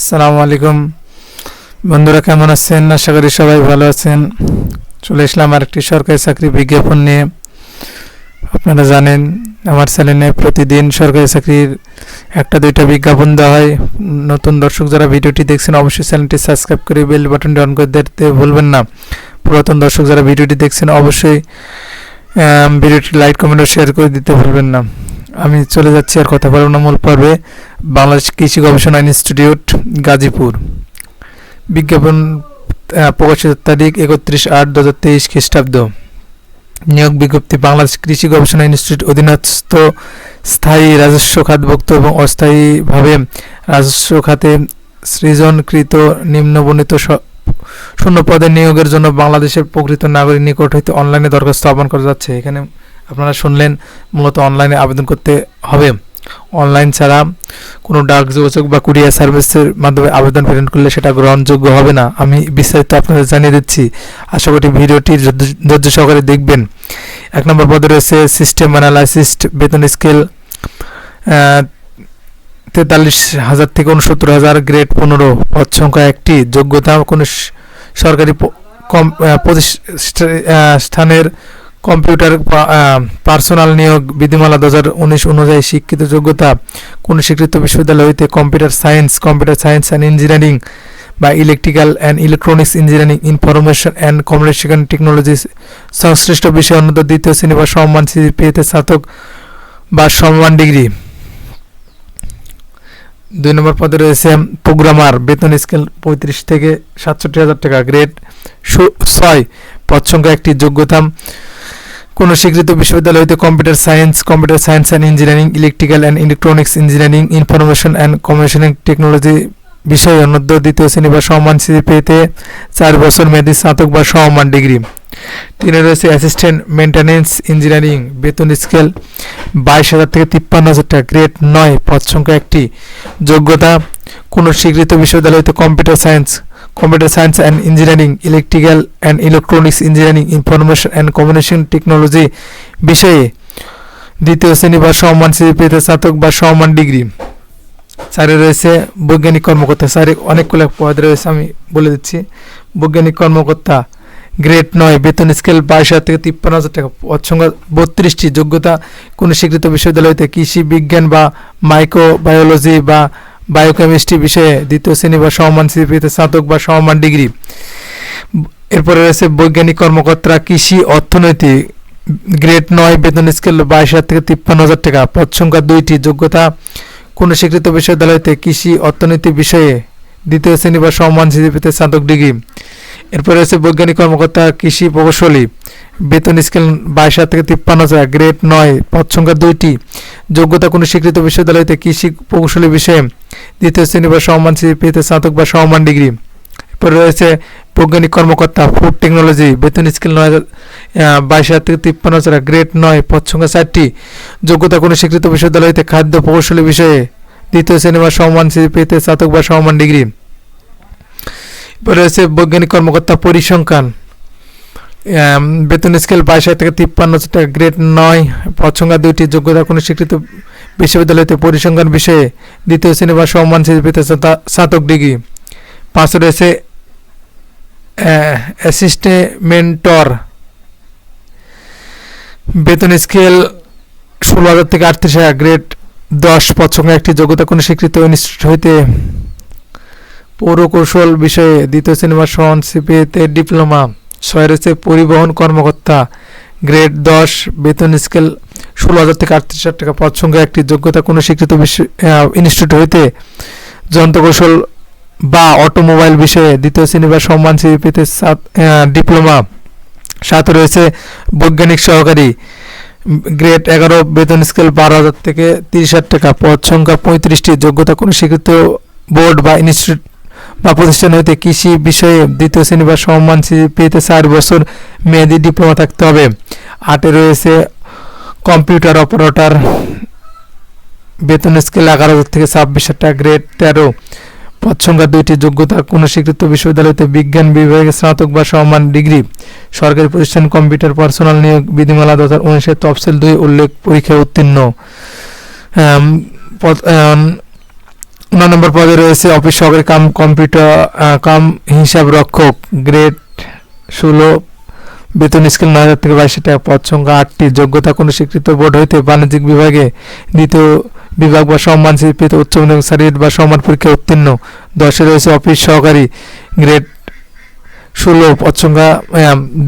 আসসালামু আলাইকুম। বন্ধুরা, কেমন আছেন? আশা করি সবাই ভালো আছেন। চলে আসলাম আরেকটি সরকারি চাকরি বিজ্ঞাপন নিয়ে। আপনারা জানেন, আমার চ্যানেলে প্রতিদিন সরকারি চাকরির একটা, দুইটা বিজ্ঞাপন দেওয়া হয়। নতুন দর্শক যারা ভিডিওটি দেখছেন, অবশ্যই চ্যানেলটি সাবস্ক্রাইব করে বেল বাটনটি অন করে দিতে ভুলবেন না। পুরাতন দর্শক যারা ভিডিওটি দেখছেন, অবশ্যই ভিডিওটি লাইক, কমেন্ট ও শেয়ার করে দিতে ভুলবেন না। আমি চলে যাচ্ছি আর কথা বলব না মূল পর্বে। বাংলাদেশ কৃষি গবেষণা ইনস্টিটিউট, গাজীপুর। বিজ্ঞাপন প্রকাশিত তারিখ একত্রিশ আট দু হাজার তেইশ খ্রিস্টাব্দ। নিয়োগ বিজ্ঞপ্তি, বাংলাদেশ কৃষি গবেষণা ইনস্টিটিউট অধীনস্থ স্থায়ী রাজস্ব খাতভুক্ত এবং অস্থায়ীভাবে রাজস্ব খাতে সৃজনকৃত নিম্নবর্ণিত শূন্য পদে নিয়োগের জন্য বাংলাদেশের প্রকৃত নাগরিক নিকট হইতে অনলাইনে দরখাস্ত আহ্বান করা যাচ্ছে। এখানে আপনারা শুনলেন মূলত অনলাইনে আবেদন করতে হবে। অনলাইন ছাড়া কোনো ডাক যোগাযোগ বা কুরিয়ার সার্ভিসের মাধ্যমে আবেদন প্রেরণ করলে সেটা গ্রহণযোগ্য হবে না। আমি বিস্তারিত আপনাদের জানিয়ে দিচ্ছি। আশা করি ভিডিওটি ধৈর্য- সহকারে দেখবেন। এক নম্বর পদে রয়েছে সিস্টেম অ্যানালাইসিস্ট বেতন স্কেল তেতাল্লিশ হাজার থেকে উনসত্তর হাজার গ্রেড পনেরো। পদ সংখ্যা একটি। যোগ্যতা কোনো সরকারি প্রতিষ্ঠানের কম্পিউটার পার্সোনাল নিয়োগ বিধিমালা দু হাজার উনিশ অনুযায়ী শিক্ষিত যোগ্যতা কোনো স্বীকৃত বিশ্ববিদ্যালয় হইতে computer science computer science and engineering বা electrical and electronics engineering information and communication technology সংশ্লিষ্ট বিষয়ে অন্যত দ্বিতীয় শ্রেণি বা সম্মান সিজিপিএতে স্নাতক বা সম্মান ডিগ্রি। দুই নম্বর পদে রয়েছে প্রোগ্রামার, বেতন স্কেল পঁয়ত্রিশ থেকে সাতষট্টি হাজার টাকা, গ্রেড ছয়, পদ সংখ্যা একটি, যোগ্যতা কোনো স্বীকৃত বিশ্ববিদ্যালয় হইতে computer science computer science and engineering, electrical and electronics engineering, information and communication technology বিষয়ে অনূর্ধ্ব দ্বিতীয় শ্রেণি বা সমান পেতে চার বছর মেয়াদী স্নাতক বা সমমান ডিগ্রি। তিনে রয়েছে অ্যাসিস্ট্যান্ট মেনটেন্যান্স ইঞ্জিনিয়ারিং, বেতন স্কেল বাইশ হাজার থেকে তিপ্পান্ন হাজার টাকা, গ্রেড নয়, পদ সংখ্যা একটি। যোগ্যতা, কোনো স্বীকৃত বিশ্ববিদ্যালয় হইতে computer science computer science and engineering electrical and electronics engineering information and communication technology বিষয়ে দ্বিতীয় শ্রেণি বা সমমান সিজিপিএতে স্নাতক বা সমমান ডিগ্রি। স্যারে রয়েছে বৈজ্ঞানিক কর্মকর্তা। স্যারে অনেকগুলো পদ রয়েছে, আমি বলে দিচ্ছি। বৈজ্ঞানিক কর্মকর্তা, গ্রেড নয়, বেতন স্কেল বাইশ হাজার থেকে তিপ্পান্ন হাজার টাকা। পদ সংখ্যা বত্রিশটি। যোগ্যতা, কোনো স্বীকৃত বিশ্ববিদ্যালয়তে কৃষি বিজ্ঞান বা মাইক্রোবায়োলজি বা বায়োকেমিস্ট্রি বিষয়ে দ্বিতীয় শ্রেণি বা সমমান সিপিতে স্নাতক বা সমমান ডিগ্রি। এরপরে রয়েছে বৈজ্ঞানিক কর্মকর্তা কৃষি, অর্থনীতি, গ্রেড নয় বেতন স্কেল বাইশ হাজার থেকে তিপ্পান্ন হাজার টাকা। পদ সংখ্যা দুইটি, যোগ্যতা কোনো স্বীকৃত বিশ্ববিদ্যালয়তে কৃষি, অর্থনীতি বিষয়ে দ্বিতীয় শ্রেণি বা সমমান সিজিপিতে স্নাতক ডিগ্রি। এরপরে রয়েছে বৈজ্ঞানিক কর্মকর্তা কৃষি প্রকৌশলী, বেতন স্কেল বাইশ হাজার থেকে তিপ্পান্ন হাজার, গ্রেড নয়, পদ সংখ্যা দুইটি। যোগ্যতা কোনো স্বীকৃত বিশ্ববিদ্যালয়তে কৃষি প্রকৌশলী বিষয়ে দ্বিতীয় শ্রেণি বা সমমান পেতে স্নাতক বা সমমান ডিগ্রি। এরপরে রয়েছে বৈজ্ঞানিক কর্মকর্তা, ফুড টেকনোলজি, বেতন স্কেল নয় বাইশ হাজার থেকে তিপ্পান্ন হাজার, গ্রেড নয়, পদ সংখ্যা চারটি যোগ্যতা কোনো স্বীকৃত বিশ্ববিদ্যালয়তে খাদ্য প্রকৌশলী বিষয়ে দ্বিতীয় শ্রেণি বা সমমান পেতে স্নাতক বা সমমান ডিগ্রি। রয়েছে বৈজ্ঞানিক কর্মকর্তা পরিসংখ্যান। বেতন স্কেল বাইশ হাজার থেকে তিপ্পান্ন টাকা গ্রেড নয়। পদ দুইটি যোগ্যতা কোনো স্বীকৃত বিশ্ববিদ্যালয়তে পরিসংখ্যান বিষয়ে দ্বিতীয় শ্রেণি বা সম্মান সিজিপিতে স্নাতক ডিগ্রি। পাঁচ রয়েছে অ্যাসিস্টেমেন্টর বেতন স্কেল ষোলো হাজার থেকে আটত্রিশ হাজার গ্রেড দশ সংখ্যা একটি যোগ্যতা কোনো স্বীকৃত ইনস্টিটিউট হইতে পৌরকৌশল বিষয়ে দ্বিতীয় শ্রেণি বা সমান ডিপ্লোমা ছয় রয়েছে পরিবহন কর্মকর্তা। গ্রেড দশ, বেতন স্কেল ষোলো হাজার থেকে আটত্রিশ হাজার টাকা। পদ সংখ্যা একটি যোগ্যতা কোনো স্বীকৃত ইনস্টিটিউট হইতে যন্ত্রকৌশল বা অটোমোবাইল বিষয়ে দ্বিতীয় শ্রেণি বা সম্মান সিপিতে ডিপ্লোমা। সাথে রয়েছে বৈজ্ঞানিক সহকারী। গ্রেড এগারো, বেতন স্কেল বারো হাজার থেকে তিরিশ হাজার টাকা। পদ সংখ্যা পঁয়ত্রিশটি। যোগ্যতা কোনো স্বীকৃত বোর্ড বা ইনস্টিটিউট বা প্রতিষ্ঠান হইতে কৃষি বিষয়ে দ্বিতীয় শ্রেণি বা সম্মান পেতে চার বছর মেয়াদি ডিপ্লোমা থাকতে হবে। আটে রয়েছে কম্পিউটার অপারেটর, বেতন স্কেল এগারো থেকে ছাব্বিশ টাকা গ্রেড তেরো। পদ সংখ্যা দুইটি, যোগ্যতা কোনো স্বীকৃত বিশ্ববিদ্যালয়তে বিজ্ঞান বিভাগে স্নাতক বা সম্মান ডিগ্রি। সরকারি প্রতিষ্ঠান কম্পিউটার পার্সোনাল নিয়োগ বিধিমালা দু হাজার উনিশের তফসিল দুই উল্লেখ পরীক্ষায় উত্তীর্ণ। নয় নম্বর পদে রয়েছে অফিস সহকারী কাম কম্পিউটার কাম হিসাব রক্ষক গ্রেড ষোলো, বেতন স্কেল নয় হাজার থেকে বাইশ টাকা, পদ সংখ্যা আটটি, যোগ্যতা কোনো স্বীকৃত বোর্ড হইতে বাণিজ্যিক বিভাগে দ্বিতীয় বিভাগ বা সম্মান পেতে উচ্চ মাধ্যমিক সার্টিফিকেট বা সম্মান পরীক্ষা উত্তীর্ণ। দশে রয়েছে অফিস সহকারী গ্রেড ষোলো, পদ সংখ্যা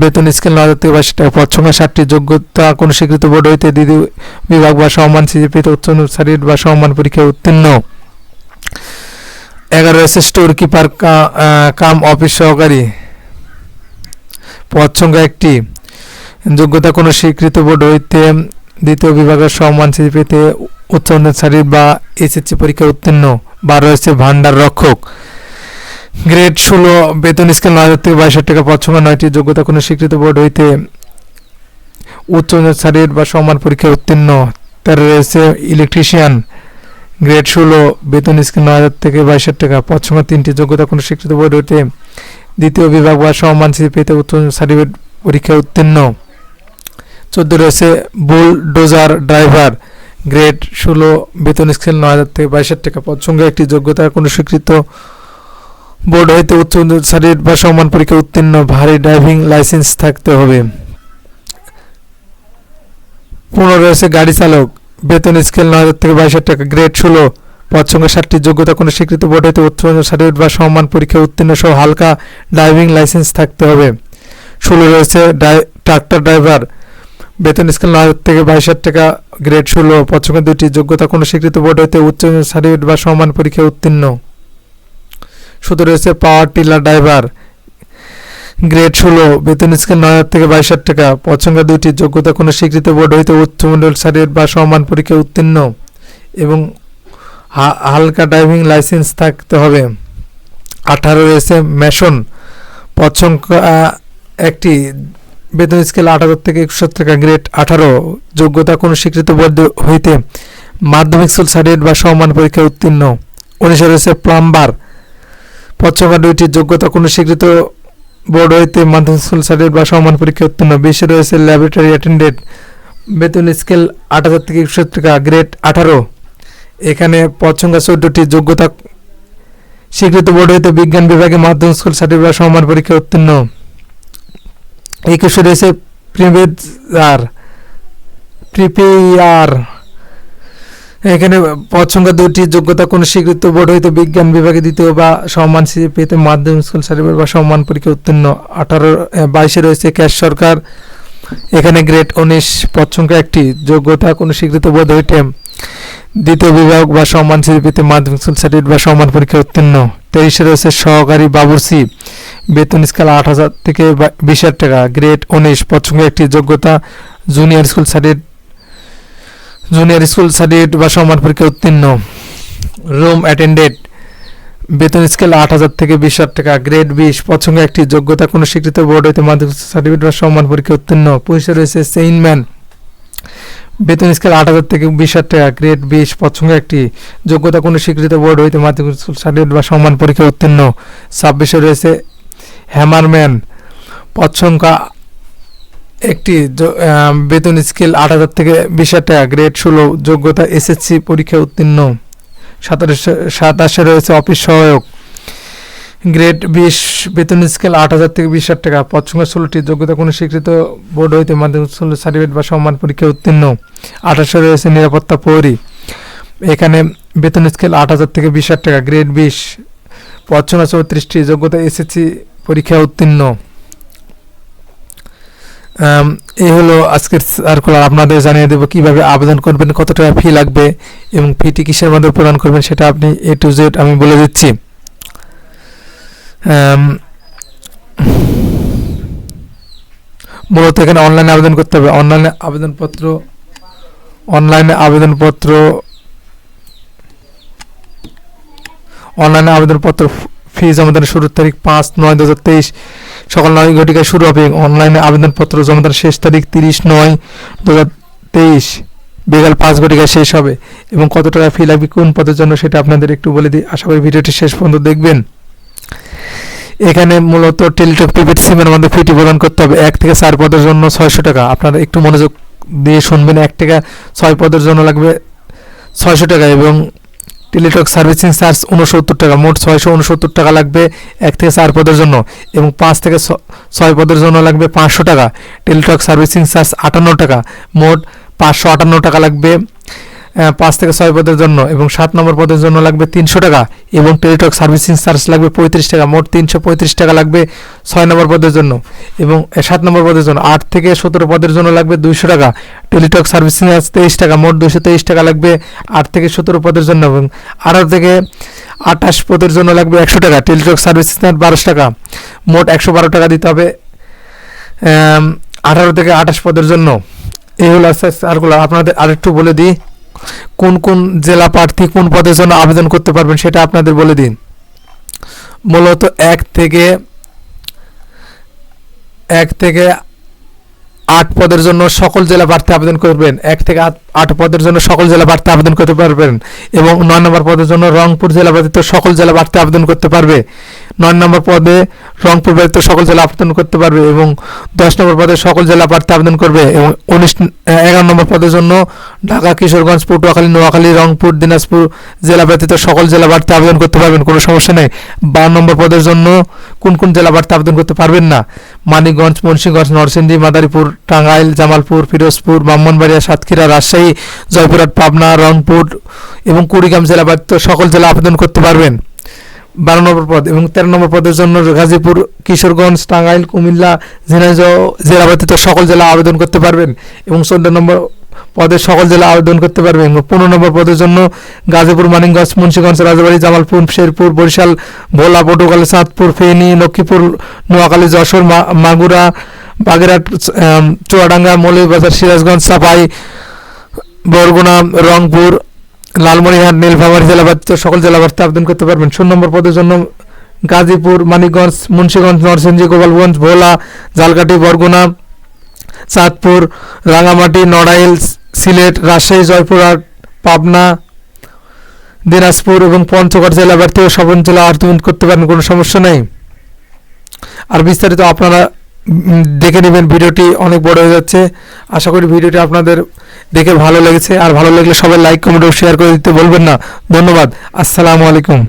বেতন স্কেল নয় হাজার থেকে বাইশ টাকা, পদ ষাটটি, যোগ্যতা কোনো স্বীকৃত বোর্ড হইতে দ্বিতীয় বিভাগ বা সম্মান পেতে উচ্চ মাধ্যমিক সার্টিফিকেট বা সম্মান পরীক্ষা উত্তীর্ণ। এগারো স্টোর কিপার কাম অফিস সহকারী। পদ সংখ্যা একটি। যোগ্যতা কোনো স্বীকৃত বোর্ড হইতে দ্বিতীয় বিভাগের সম্মান পেতে উচ্চ মাধ্যমিক সার্টিফিকেট বা এসএসসি পরীক্ষা উত্তীর্ণ। বা রয়েছে ভান্ডার রক্ষক। গ্রেড ষোলো, বেতন স্কেল নয় হাজার থেকে বাইশ টাকা। পদ সংখ্যা নয়টি। যোগ্যতা কোনো স্বীকৃত বোর্ড হইতে উচ্চ সার্টিফিকেট বা সম্মান পরীক্ষা উত্তীর্ণ। তারা রয়েছে ইলেকট্রিশিয়ান। গ্রেড ষোলো, বেতন স্কেল নয় হাজার থেকে বাইশ টাকা, পদ তিনটি, যোগ্যতা কোনো স্বীকৃত বোর্ড হইতে দ্বিতীয় বিভাগ বা সম্মান পেতে উচ্চ সার্টিফিকেট পরীক্ষায় উত্তীর্ণ। চোদ্দ রয়েছে, বুলডোজার ড্রাইভার, গ্রেড ষোলো, বেতন স্কেল নয় হাজার থেকে বাইশ টাকা, পদ একটি, যোগ্যতা কোনো স্বীকৃত বোর্ড হইতে উচ্চ সার্টিফিকেট বা সম্মান পরীক্ষা উত্তীর্ণ, ভারী ড্রাইভিং লাইসেন্স থাকতে হবে। পনেরো রয়েছে, গাড়ি চালক বেতন স্কেল নয় হাজার থেকে বাইশ টাকা গ্রেড ষোলো। পদ সংখ্যা ষাটটি, যোগ্যতা কোনো স্বীকৃত বোর্ড হইতে উচ্চ সার্টিফিকেট বা সম্মান পরীক্ষা উত্তীর্ণ সহ হালকা ড্রাইভিং লাইসেন্স থাকতে হবে। ষোলো রয়েছে ট্রাক্টর ড্রাইভার বেতন স্কেল নয় হাজার থেকে বাইশ টাকা গ্রেড ষোলো। পদ সংখ্যা দুটি যোগ্যতা কোনো স্বীকৃত বোর্ড হইতে উচ্চ সার্টিফিকেট বা সম্মান পরীক্ষা উত্তীর্ণ। শুধু রয়েছে পাওয়ার টিলার ড্রাইভার গ্রেড ষোলো, বেতন স্কেল নয় হাজার থেকে বাইশ হাজার টাকা সংখ্যা দুইটি যোগ্যতা কোনো স্বীকৃত বোর্ড হইতে উচ্চ মন্ডল সার্টিফিকেট বা সম্মান পরীক্ষা উত্তীর্ণ এবং হালকা ড্রাইভিং লাইসেন্স থাকতে হবে। আঠারো রয়েছে মেশন পদ একটি, বেতন স্কেল আট হাজার থেকে একশো টাকা, গ্রেড আঠারো, যোগ্যতা কোনো স্বীকৃত বোর্ড হইতে মাধ্যমিক স্কুল সার্টিফিকেট বা সম্মান পরীক্ষা উত্তীর্ণ। উনিশে রয়েছে প্লাম্বার সংখ্যা দুইটি, যোগ্যতা কোনো স্বীকৃত বোর্ড হইতে মাধ্যমিক স্কুল সার্টিফিকেট বা সম্মান পরীক্ষা উত্তীর্ণ। বিশে রয়েছে ল্যাবরেটরি অ্যাটেন্ডেন্ট বেতন স্কেল আট হাজার থেকে একশো টাকা গ্রেড আঠারো। এখানে পদ সংখ্যা চোদ্দটি, যোগ্যতা স্বীকৃত বোর্ড হইতে বিজ্ঞান বিভাগে মাধ্যমিক স্কুল সার্টিফিকেট বা সম্মান পরীক্ষা উত্তীর্ণ। একুশে রয়েছে প্রিপেয়ার প্রিপেয়ার এখানে পদ সংখ্যা দুটি যোগ্যতা, কোন স্বীকৃত বোর্ড হইতে বিজ্ঞান বিভাগে দ্বিতীয় বা সম্মান পেতে মাধ্যমিক স্কুল সার্টিফিকেট বা সম্মান পরীক্ষা উত্তীর্ণ। আঠারো বাইশে রয়েছে ক্যাশ সরকার। এখানে গ্রেড উনিশ পদ সংখ্যা একটি যোগ্যতা, কোন স্বীকৃত বোর্ড হইতে দ্বিতীয় বিভাগ বা সম্মান পেতে মাধ্যমিক স্কুল সার্টিফিকেট বা সম্মান পরীক্ষা উত্তীর্ণ। তেইশে রয়েছে সহকারী বাবুর্চি। বেতন স্কেল আট হাজার থেকে বিশ হাজার টাকা। গ্রেড উনিশ পদ সংখ্যা একটি যোগ্যতা junior school certificate junior school certificate বা সম্মান পরীক্ষা উত্তীর্ণ। রুম অ্যাটেন্ডেড বেতন স্কেল আট হাজার থেকে বিশ হাজার টাকা। গ্রেড বিশ। সংখ্যা একটি যোগ্যতা কোনো স্বীকৃত বোর্ড হইতে মাধ্যমিক সার্টিফিকেট বা সম্মান পরীক্ষা উত্তীর্ণ। পয়সা রয়েছে সেইনম্যান বেতন স্কেল আট হাজার থেকে বিশ হাজার টাকা। গ্রেড বিশ। সংখ্যা একটি যোগ্যতা কোনো স্বীকৃত বোর্ড হইতে মাধ্যমিক সার্টিফিকেট বা সম্মান পরীক্ষা উত্তীর্ণ। ছাব্বিশে রয়েছে হ্যামারম্যান সংখ্যা একটি বেতন স্কেল আট হাজার থেকে বিশ হাজার টাকা। গ্রেড ষোলো, যোগ্যতা এসএসসি পরীক্ষা উত্তীর্ণ। সাতাশে সাতাশে রয়েছে অফিস সহায়ক। গ্রেড বিশ, বেতন স্কেল আট হাজার থেকে বিশ হাজার টাকা। পদ ষোলোটি, যোগ্যতা কোনো স্বীকৃত বোর্ড হইতে মাধ্যমিক সার্টিফিকেট বা সম্মান পরীক্ষা উত্তীর্ণ। আঠাশে রয়েছে নিরাপত্তা প্রহরী এখানে বেতন স্কেল আট হাজার থেকে বিশ হাজার টাকা। গ্রেড বিশ, পদ চৌত্রিশটি, যোগ্যতা এসএসসি পরীক্ষা উত্তীর্ণ। এই হলো আজকের সার্কুলার আপনাদের জানিয়ে দেবো কীভাবে আবেদন করবেন কত টাকা ফি লাগবে এবং ফিটি কিসের মধ্যে প্রদান করবেন সেটা আপনি এ টু জেড আমি বলে দিচ্ছি। মূলত এখানে অনলাইনে আবেদন করতে হবে। অনলাইনে আবেদনপত্র অনলাইনে আবেদনপত্র অনলাইনে আবেদনপত্র ফি জমাদানের শুরুর তারিখ পাঁচ নয় দু হাজার তেইশ। সকাল নয় ঘটিকায় শুরু হবে অনলাইনে আবেদনপত্র জমাদানের শেষ তারিখ তিরিশ নয় দু হাজার তেইশ। বিকাল পাঁচ ঘটিকায় শেষ হবে এবং কত টাকা ফি লাগবে, কোন পদের জন্য সেটা আপনাদের একটু বলে দিই। আশা করি ভিডিওটি শেষ পর্যন্ত দেখবেন। এখানে মূলত টেলিটক প্রিপেড সিমের মধ্যে ফিটি প্রদান করতে হবে। এক থেকে চার পদের জন্য ছয়শো টাকা। আপনারা একটু মনোযোগ দিয়ে শুনবেন, এক থেকে ছয় পদের জন্য লাগবে ছয়শো টাকা এবং টেলিটক সার্ভিসিং চার্জ উনসত্তর টাকা, মোট ছয়শো উনসত্তর টাকা লাগবে এক থেকে চার পদের জন্য এবং পাঁচ থেকে ছয় পদের জন্য লাগবে পাঁচশো টাকা। টেলিটক সার্ভিসিং চার্জ আটান্ন টাকা, মোট পাঁচশো আটান্ন টাকা লাগবে পাঁচ থেকে ছয় পদের জন্য এবং সাত নম্বর পদের জন্য লাগবে তিনশো টাকা এবং টেলিটক সার্ভিসিং চার্জ লাগবে পঁয়ত্রিশ টাকা, মোট তিনশো পঁয়ত্রিশ টাকা লাগবে ছয় নম্বর পদের জন্য এবং সাত নম্বর পদের জন্য আট থেকে সতেরো পদের জন্য লাগবে দুইশো টাকা, টেলিটক সার্ভিসিং চার্জ তেইশ টাকা, মোট দুশো তেইশ টাকা লাগবে আট থেকে সতেরো পদের জন্য এবং আঠারো থেকে আঠাশ পদের জন্য লাগবে একশো টাকা, টেলিটক সার্ভিসিং চার্জ বারোশো টাকা, মোট একশো বারো টাকা দিতে হবে আঠারো থেকে আঠাশ পদের জন্য। এই হলো স্যারগুলো আপনাদের আরেকটু বলে দিই কোন কোন জেলা প্রার্থী কোন পদের জন্য আবেদন করতে পারবেন সেটা আপনাদের বলে দিন। মূলত এক থেকে এক থেকে আট পদের জন্য সকল জেলা প্রার্থী আবেদন করবেন। এক থেকে আট পদের জন্য সকল জেলা প্রার্থী আবেদন করতে পারবেন এবং নয় নম্বর পদের জন্য রংপুর জেলা ব্যতীত সকল জেলা প্রার্থী আবেদন করতে পারবে। নয় নম্বর পদে রংপুর ব্যতীত সকল জেলা আবেদন করতে পারবে এবং দশ নম্বর পদে সকল জেলা প্রার্থী আবেদন করবে এবং উনিশ এগারো নম্বর পদের জন্য ঢাকা, কিশোরগঞ্জ, পটুয়াখালী, নোয়াখালী, রংপুর, দিনাজপুর জেলা ব্যতীত সকল জেলা প্রার্থী আবেদন করতে পারবেন। কোনো সমস্যা নেই। বারো নম্বর পদের জন্য কোন কোন জেলা প্রার্থী আবেদন করতে পারবেন না? মানিকগঞ্জ, মুন্সিগঞ্জ, নরসিংদী, মাদারীপুর, টাঙ্গাইল, জামালপুর, ফিরোজপুর, ব্রাহ্মণবাড়িয়া, সাতক্ষীরা, রাজশাহী, জয়পুরহাট, পাবনা, রংপুর এবং কুড়িগ্রাম জেলা ব্যতীত সকল জেলা আবেদন করতে পারবেন। বারো নম্বর পদ এবং তেরো নম্বর পদের জন্য গাজীপুর, কিশোরগঞ্জ, টাঙ্গাইল, কুমিল্লা, ঝিনাইদহ জেলা ব্যতীত সকল জেলা আবেদন করতে পারবেন এবং চোদ্দ নম্বর পদে সকল জেলা আবেদন করতে পারবেন এবং পনেরো নম্বর পদের জন্য গাজীপুর, মানিকগঞ্জ, মুন্সিগঞ্জ, রাজবাড়ী, জামালপুর, শেরপুর, বরিশাল, ভোলা, পটুয়াখালী চাঁদপুর ফেনী, লক্ষ্মীপুর, নোয়াখালী, যশোর মাগুরা, বাগেরহাট চুয়াডাঙ্গা, মৌলভীবাজার, সিরাজগঞ্জ চাপাই বরগুনা, রংপুর লালমনিরহাট, নীলফামারী জেলা ব্যতীত সকল জেলা প্রার্থী আবেদন করতে পারবেন। শূন্য নম্বর পদের জন্য গাজীপুর, মানিকগঞ্জ, মুন্সিগঞ্জ, নরসিংদী, গোপালগঞ্জ, ভোলা ঝালকাঠি বরগুনা, চাঁদপুর, রাঙামাটি, নড়াইল, সিলেট, রাজশাহী, জয়পুরহাট, পাবনা, দিনাজপুর এবং পঞ্চগড় জেলা প্রার্থী ও সবন জেলা আবেদন করতে পারেন কোনো সমস্যা নেই। আর বিস্তারিত আপনারা দেখে নেবেন, ভিডিওটি অনেক বড় হয়ে যাচ্ছে। আশা করি ভিডিওটি আপনাদের দেখে ভালো লেগেছে, আর ভালো লাগলে সবাই লাইক কমেন্ট ও শেয়ার করে দিতে বলবেন না। ধন্যবাদ। আসসালামু আলাইকুম।